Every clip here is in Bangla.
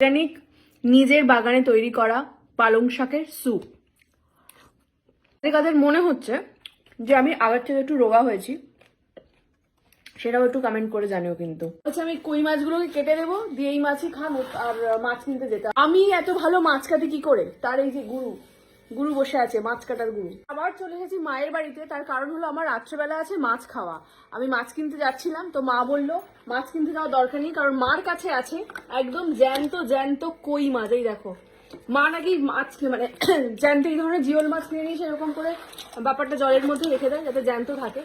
অর্গানিক নিজের বাগানে তৈরি করা পালং শাকের স্যুপ তাদের মনে হচ্ছে যে আমি আগের থেকে একটু রোগা হয়েছি, সেটাও একটু কমেন্ট করে জানিও কিন্তু। আচ্ছা আমি কই মাছগুলোকে কেটে দেবো? দিয়ে এই মাছই খাব আর মাছ কিনতে যেতাম আমি এত ভালো মাছ খাতে কি করে? তার এই যে গুরু। গুরু বসে আছে, মাছ কাটার গুরু। আবার চলে এসেছি মায়ের বাড়িতে, তার কারণ হলো আমার রাত্রেবেলা আছে মাছ খাওয়া। আমি মাছ কিনতে যাচ্ছিলাম, তো মা বলল, মাছ কিনতে যাওয়া দরকার নেই, কারণ মার কাছে আছে একদম জ্যান্ত জ্যান্ত কই মাছ, এই দেখো। মা নাকি মাছ মানে জ্যান্ত এই ধরনের জিওল মাছ কিনে নিয়ে সেরকম করে ব্যাপারটা জলের মধ্যে রেখে দেয়, যাতে জ্যান্ত থাকে।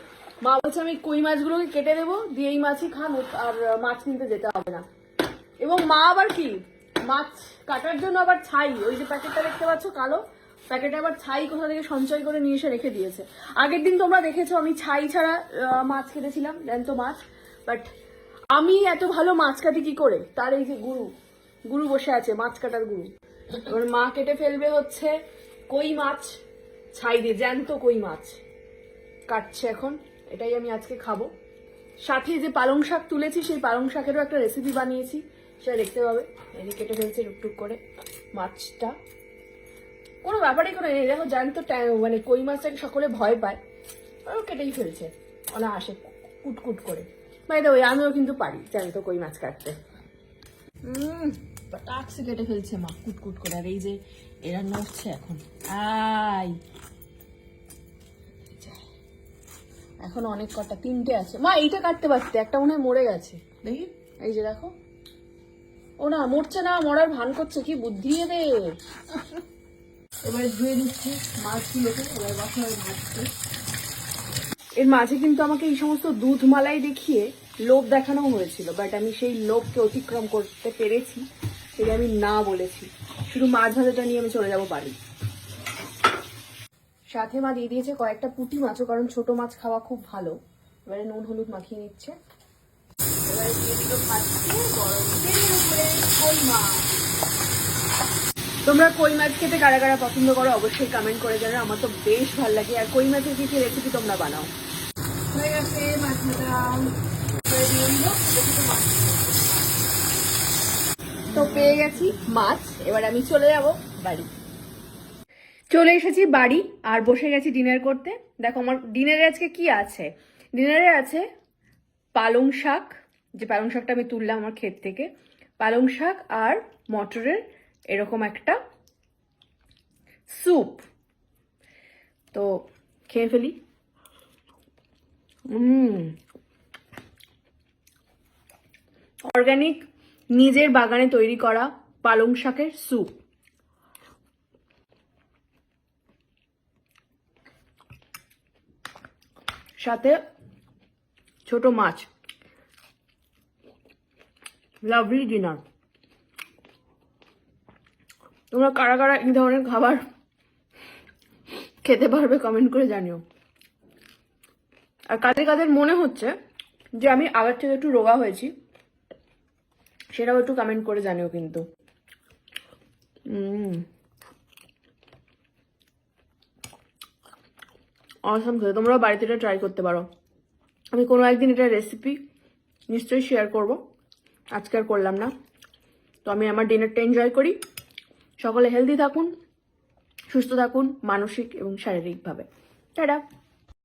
মা বলছে, আমি কই মাছগুলোকে কেটে দেবো, দিয়ে এই মাছই খাব আর মাছ কিনতে যেতে হবে না। এবং মা আবার কি, মাছ কাটার জন্য আবার ছাই, ওই যে প্যাকেটটা দেখতে পাচ্ছ, কালো প্যাকেটে আবার ছাই কোথা থেকে সঞ্চয় করে নিয়ে এসে রেখে দিয়েছে। আগের দিন তোমরা দেখেছ, আমি ছাই ছাড়া মাছ কেটেছিলাম, জ্যান্ত মাছ। বাট আমি এত ভালো মাছ কাটি কি করে? তার এই যে গুরু গুরু বসে আছে, মাছ কাটার গুরু। এবার মা কেটে ফেলবে হচ্ছে কই মাছ? ছাই দিয়ে, জ্যান্ত কই মাছ। কাটছে এখন, এটাই আমি আজকে খাব। সাথে যে পালং শাক তুলেছি, সেই পালং শাকেরও একটা রেসিপি বানিয়েছি, সেটা দেখতে পাবে। কেটে ফেলছে টুকটুক করে মাছটা। কোনো ব্যাপারই কোনো নেই। দেখো জ্যান্ত ট্যা- মানে কই মাছটাকে সকলে ভয় পায়। ও কেটেই ফেলছে। ওনা আসে কুটকুট করে। দ্য ওই আমিও কিন্তু পারি। জ্যান্ত কই মাছ কাটতে। টাকসে কেটে ফেলছে মা কুটকুট করে। আর এই যে এরা নড়ছে এখন। আই এখন অনেক কটা তিনটে আছে। মা এইটা কাটতে পারতে একটা মনে হয় মরে গেছে। দেখি। এই যে দেখো। ও না মরছে না মরার ভান করছে কি বুদ্ধি এদের? এবারে ধুয়ে দিচ্ছি মাছগুলোকে এবার বসাবে ভাজতে এর মাঝে কিন্তু আমাকে এই সমস্ত দুধ মালাই দেখিয়ে লোভ দেখানো হয়েছিল বাট আমি সেই লোভকে অতিক্রম করতে পেরেছি, সেটা আমি না বলেছি। শুধু মাছ ভাজাটা নিয়ে আমি চলে যাব বাড়ি। সাথে মা দিয়ে দিয়েছে কয়েকটা পুঁটি মাছও, কারণ ছোট মাছ খাওয়া খুব ভালো। এবারে নুন হলুদ মাখিয়ে নিচ্ছে। এবারে দিয়ে দিল ভাজতে গরম তেলের উপরে মাছ। তোমরা কই মাছ খেতে কারা কারা পছন্দ করো, অবশ্যই কমেন্ট করে জানাও। আমার তো বেশ ভালো লাগে। আর কই মাছের কি কি রেসিপি তোমরা বানাও। হয়ে গেছে, মাছ। তো পেয়ে গেছি মাছ। এবার আমি চলে যাব বাড়ি। চলে এসেছি বাড়ি, আর বসে গেছি ডিনার করতে। দেখো আমার ডিনারে আজকে কি আছে? ডিনারে আছে পালং শাক। যে পালং শাকটা আমি তুললাম আমার ক্ষেত থেকে। পালং শাক আর মটরের এরকম একটা স্যুপ তো খেয়ে ফেলি। অর্গানিক নিজের বাগানে তৈরি করা পালং শাকের স্যুপ সাথে ছোট মাছ। লাভলি ডিনার তোমরা কারা কারা এই ধরনের খাবার খেতে পারবে কমেন্ট করে জানিও। আর কাদের কাদের মনে হচ্ছে যে আমি আগের থেকে একটু রোগা হয়েছি, সেটাও একটু কমেন্ট করে জানিও কিন্তু। অসম খেতে, তোমরাও বাড়িতে এটা ট্রাই করতে পারো। আমি কোনো একদিন এটা রেসিপি নিশ্চয়ই শেয়ার করব। আজকে আর করলাম না। তো আমি আমার ডিনারটা এনজয় করি। সকলে হেলদি থাকুন সুস্থ থাকুন মানসিক এবং শারীরিকভাবে। টাটা।